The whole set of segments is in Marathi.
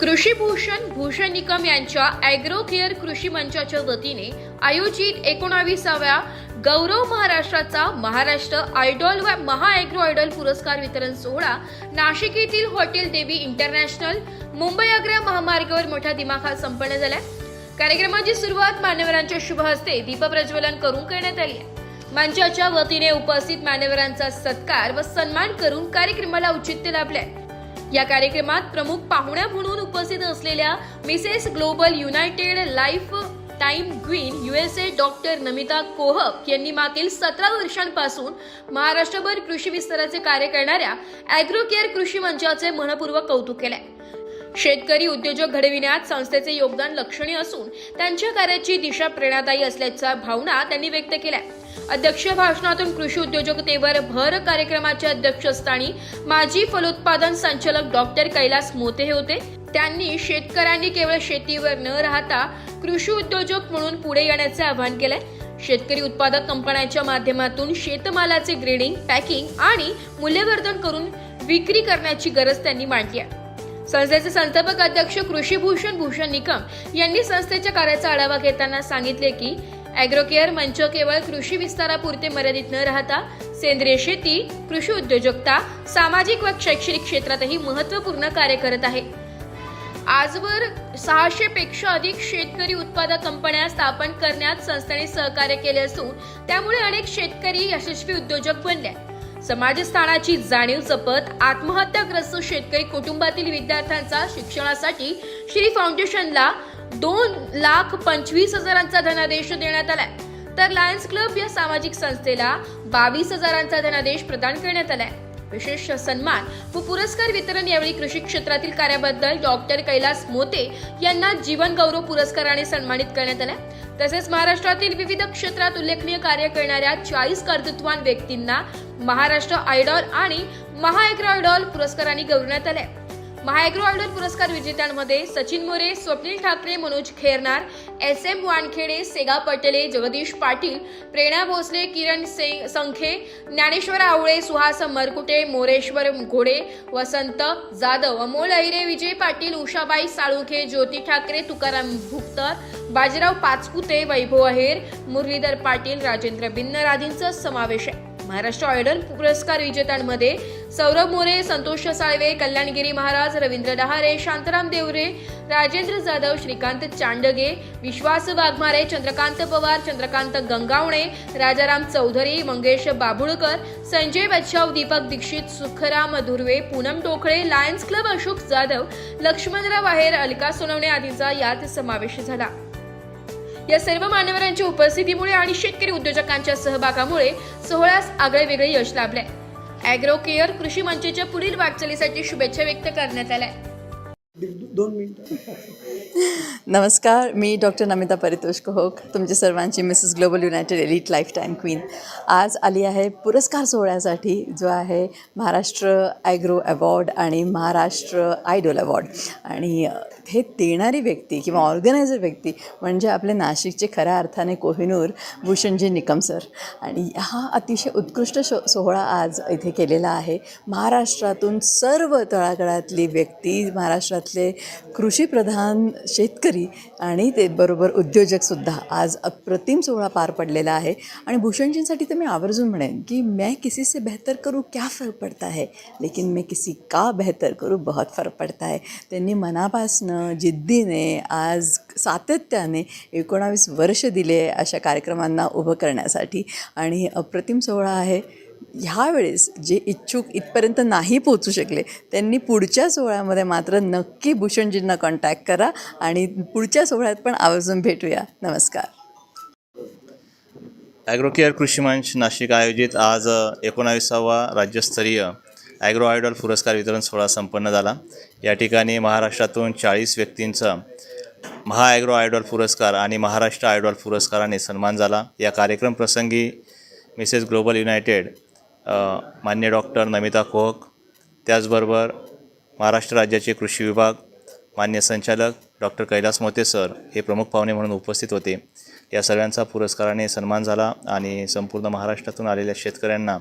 कृषीभूषण भूषण निकम यांच्या ॲग्रो केअर कृषी मंचाच्या वतीने आयोजित एकोणावीसाव्या गौरव महाराष्ट्राचा महाराष्ट्र आयडॉल व महा आयडॉल पुरस्कार वितरण सोहळा नाशिक येथील हॉटेल देवी इंटरनॅशनल मुंबई आग्रा महामार्गावर मोठ्या दिमाखात संपन्न झालाय. कार्यक्रमाची सुरुवात मान्यवरांच्या शुभ हस्ते दीपप्रज्वलन करून करण्यात आली आहे. मंचाच्या वतीने उपस्थित मान्यवरांचा सत्कार व सन्मान करून कार्यक्रमाला औचित्य लाभले या कार्यक्रमात प्रमुख पाहुण्या म्हणून उपस्थित असलेल्या Mrs global united life time queen USA doctor Namita Kohak यांनी मागील सतरा वर्षांपासून महाराष्ट्रभर कृषी विस्ताराचे कार्य करणाऱ्या अॅग्रो केअर कृषी मंचाचे मनपूर्वक कौतुक केले शेतकरी उद्योजक घडविण्यात संस्थेचे योगदान लक्षणीय असून त्यांच्या कार्याची दिशा प्रेरणादायी असल्याच्या भावना त्यांनी व्यक्त केल्या. अध्यक्ष भाषणातून कृषी उद्योजकतेवर भर कार्यक्रमाच्या अध्यक्षस्थानी माजी फलोत्पादन संचालक डॉक्टर कैलास मोते हे होते. त्यांनी शेतकऱ्यांनी केवळ शेतीवर न राहता कृषी उद्योजक म्हणून पुढे येण्याचे आवाहन केलंय. शेतकरी उत्पादक कंपन्यांच्या माध्यमातून शेतमालाचे ग्रेडिंग पॅकिंग आणि मूल्यवर्धन करून विक्री करण्याची गरज त्यांनी मांडली आहे. संस्थेचे संस्थापक अध्यक्ष कृषीभूषण भूषण निकम यांनी संस्थेच्या कार्याचा आढावा घेताना सांगितले की अॅग्रोकेअर मंच केवळ कृषी विस्तारापुरते मर्यादित न राहता सेंद्रिय शेती कृषी उद्योजकता सामाजिक व शैक्षणिक क्षेत्रातही महत्त्वपूर्ण कार्य करत आहे. आजवर सहाशे पेक्षा अधिक शेतकरी उत्पादक कंपन्या स्थापन करण्यात संस्थेने सहकार्य केले असून त्यामुळे अनेक शेतकरी यशस्वी उद्योजक बनले समाजस्थानाची जाणीव जपत आत्महत्याग्रस्त शेतकरी कुटुंबातील विद्यार्थ्यांचा शिक्षणासाठी श्री फाउंडेशनला दोन लाख पंचवीस हजारांचा धनादेश देण्यात आलाय. तर लायन्स क्लब या सामाजिक संस्थेला बावीस हजारांचा धनादेश प्रदान करण्यात आलाय. विशेष सन्मान व पुरस्कार वितरण यावेळी कृषी क्षेत्रातील कार्याबद्दल डॉक्टर कैलास मोते यांना जीवन गौरव पुरस्काराने सन्मानित करण्यात आले. तसेच महाराष्ट्रातील विविध क्षेत्रात उल्लेखनीय कार्य करणाऱ्या चाळीस कर्तृत्वान व्यक्तींना महाराष्ट्र आयडॉल आणि महाएग्रो आयडॉल पुरस्कारांनी गौरवण्यात आले. महाएग्रो आयडल पुरस्कार विजेत्यांमध्ये सचिन मोरे स्वप्नील ठाकरे मनोज खेरनार एस एम वानखेडे सेगा पटेले जगदीश पाटील प्रेरणा भोसले किरण संखे ज्ञानेश्वर आवळे सुहास मरकुटे मोरेश्वर घोडे वसंत जाधव अमोल अहिरे विजय पाटील उषाबाई साळुखे ज्योती ठाकरे तुकाराम भुक्तर बाजीराव पाचपुते वैभव अहेर मुरलीधर पाटील राजेंद्र बिन्नर आदींचा समावेश आहे. महाराष्ट्र आयडल पुरस्कार विजेत्यांमध्ये सौरभ मोरे संतोष साळवे कल्याणगिरी महाराज रवींद्र डहारे शांताराम देवरे राजेंद्र जाधव श्रीकांत चांडगे विश्वास वाघमारे चंद्रकांत पवार चंद्रकांत गंगावणे राजाराम चौधरी मंगेश बाभुळकर संजय बच्छाव दीपक दीक्षित सुखराम धुर्वे पूनम टोकळे लायन्स क्लब अशोक जाधव लक्ष्मणराव आहेर अलका सोनवणे आदींचा यात समावेश झाला. या सर्व मान्यवरांच्या उपस्थितीमुळे आणि शेतकरी उद्योजकांच्या सहभागामुळे सोहळ्यास आगळे वेगळे यश लाभले अॅग्रो केअर कृषी मंचच्या पुढील वाटचालीसाठी शुभेच्छा व्यक्त करण्यात आल्या. दोन मिनिटं. नमस्कार मी डॉक्टर नमिता परितोष कोहक तुमच्या सर्वांची Mrs global united elite life time queen. आज आली आहे पुरस्कार सोहळ्यासाठी जो आहे महाराष्ट्र ॲग्रो अवॉर्ड आणि महाराष्ट्र आयडॉल अवॉर्ड. आणि हे देणारी व्यक्ती किंवा ऑर्गनायझर व्यक्ती म्हणजे आपले नाशिकचे खऱ्या अर्थाने कोहिनूर भूषणजी निकम सर. आणि हा अतिशय उत्कृष्ट शो सोहळा आज इथे केलेला आहे. महाराष्ट्रातून सर्व तळागळातली व्यक्ती महाराष्ट्रात महाराष्ट्रातले कृषीप्रधान शेतकरी आणि ते बरोबर उद्योजकसुद्धा आज अप्रतिम सोहळा पार पडलेला आहे. आणि भूषणजींसाठी तर मी आवर्जून म्हणेन की मैं किसी से बेहतर करूँ क्या फरक पड़ता है? लेकिन मैं किसी का बेहतर करूँ बहुत फरक पड़ता है. त्यांनी मनापासनं जिद्दीने आज सातत्याने एकोणावीस वर्ष दिले अशा कार्यक्रमांना उभं करण्यासाठी. आणि अप्रतिम सोहळा आहे. ह्यावेळेस जे इच्छुक इथपर्यंत नाही पोहोचू शकले त्यांनी पुढच्या सोहळ्यामध्ये मात्र नक्की भूषणजींना कॉन्टॅक्ट करा आणि पुढच्या सोहळ्यात पण आवर्जून भेटूया. नमस्कार. ॲग्रोकेअर कृषीमंच नाशिक आयोजित आज एकोणावीसावा राज्यस्तरीय ॲग्रो आयडॉल पुरस्कार वितरण सोहळा संपन्न झाला. या ठिकाणी महाराष्ट्रातून चाळीस व्यक्तींचा महा ॲग्रो आयडॉल पुरस्कार आणि महाराष्ट्र आयडॉल पुरस्काराने सन्मान झाला. या कार्यक्रम प्रसंगी मिसेस ग्लोबल युनायटेड मान्य डॉक्टर नमिता कोहक त्याचबरोबर महाराष्ट्र राज्याचे कृषी विभाग मान्य संचालक डॉक्टर कैलास मोते सर हे प्रमुख पाहुणे म्हणून उपस्थित होते. या सर्वांचा पुरस्काराने सन्मान झाला आणि संपूर्ण महाराष्ट्रातून आलेल्या शेतकऱ्यांना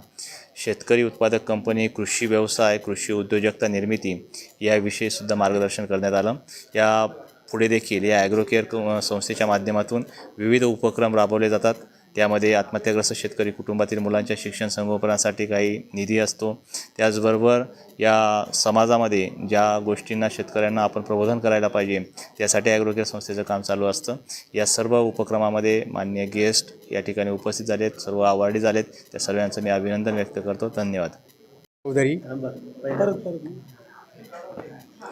शेतकरी उत्पादक कंपनी कृषी व्यवसाय कृषी उद्योजकता निर्मिती याविषयीसुद्धा मार्गदर्शन करण्यात आलं. या पुढे देखील या ॲग्रोकेअर क- संस्थेच्या माध्यमातून विविध उपक्रम राबवले जातात. त्यामध्ये आत्महत्याग्रस्त शेतकरी कुटुंबातील मुलांच्या शिक्षण संगोपनासाठी काही निधी असतो. त्याचबरोबर या समाजामध्ये ज्या गोष्टींना शेतकऱ्यांना आपण प्रबोधन करायला पाहिजे त्यासाठी ॲग्रोकेअर संस्थेचं काम चालू असतं. या सर्व उपक्रमामध्ये मान्य गेस्ट या ठिकाणी उपस्थित झालेत सर्व आवार्डी झालेत. त्या सर्वांचं मी अभिनंदन व्यक्त करतो. धन्यवाद. चौधरी.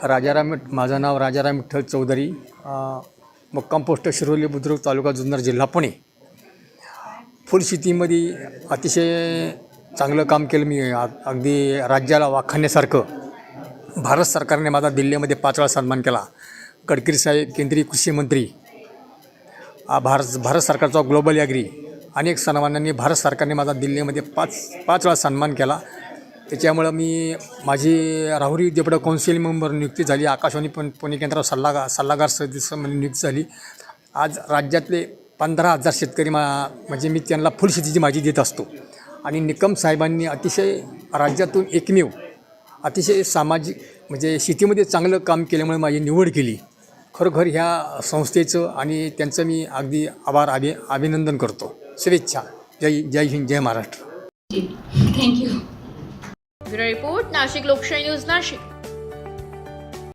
राजाराम माझं नाव राजाराम विठ्ठल चौधरी. अं, मुक्काम पोस्ट शिरोली बुद्रुक तालुका जुन्नर जिल्हा पुणे. फुलशेतीमध्ये अतिशय चांगलं काम केलं मी. अगदी राज्याला वाखाण्यासारखं भारत सरकारने माझा दिल्लीमध्ये पाच वेळा सन्मान केला. गडकरी साहेब केंद्रीय कृषी मंत्री भारत भारत सरकारचा ग्लोबल ॲग्री अनेक सन्मानांनी भारत सरकारने माझा दिल्लीमध्ये पाच पाच वेळा सन्मान केला. त्याच्यामुळं मी माझी राहुरी देपडा कौन्सिल मेंबर नियुक्ती झाली. आकाशवाणी पण पुणे केंद्रावर सल्लागार सल्लागार सदस्य म्हणून नियुक्ती झाली. आज राज्यातले पंधरा हजार शेतकरी मा म्हणजे मी त्यांना फुलशेतीची माझी देत असतो. आणि निकम साहेबांनी अतिशय राज्यातून एकमेव अतिशय सामाजिक म्हणजे शेतीमध्ये चांगलं काम केल्यामुळे माझी निवड केली. खरोखर ह्या संस्थेचं आणि त्यांचं मी अगदी आभार अभि अभिनंदन करतो. शुभेच्छा. जय जय हिंद जय Maharashtra. Thank you report Nashik Lokshahi news Nashik.